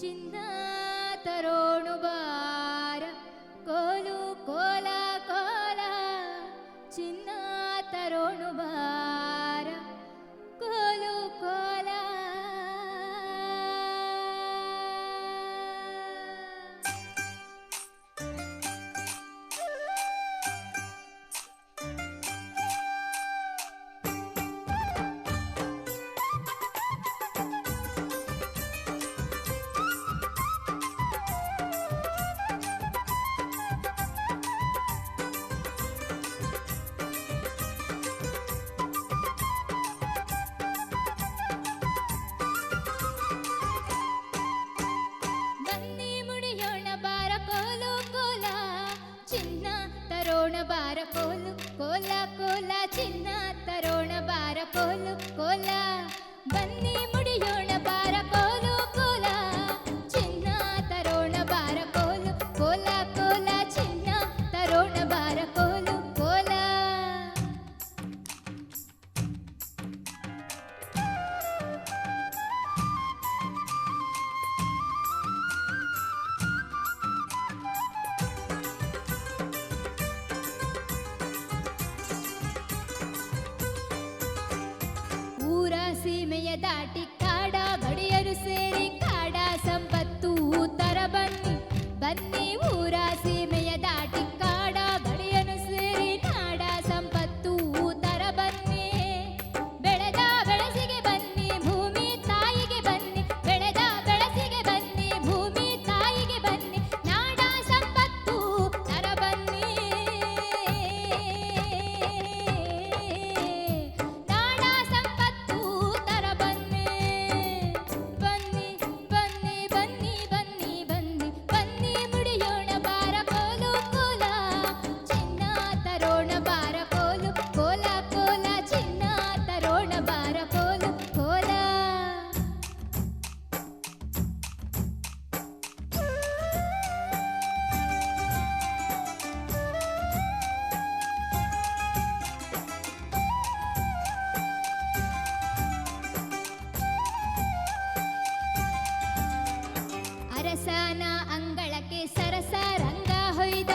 ಚಿನ್ನ ತರೋಣು తరోణ బార పోలు కోలా కోలా చిన్న తరోణ బార పోలు కోలా ಅರಸನ ಅಂಗಳಕ್ಕೆ ಸರಸ ರಂಗ ಹೊಯ್ದ.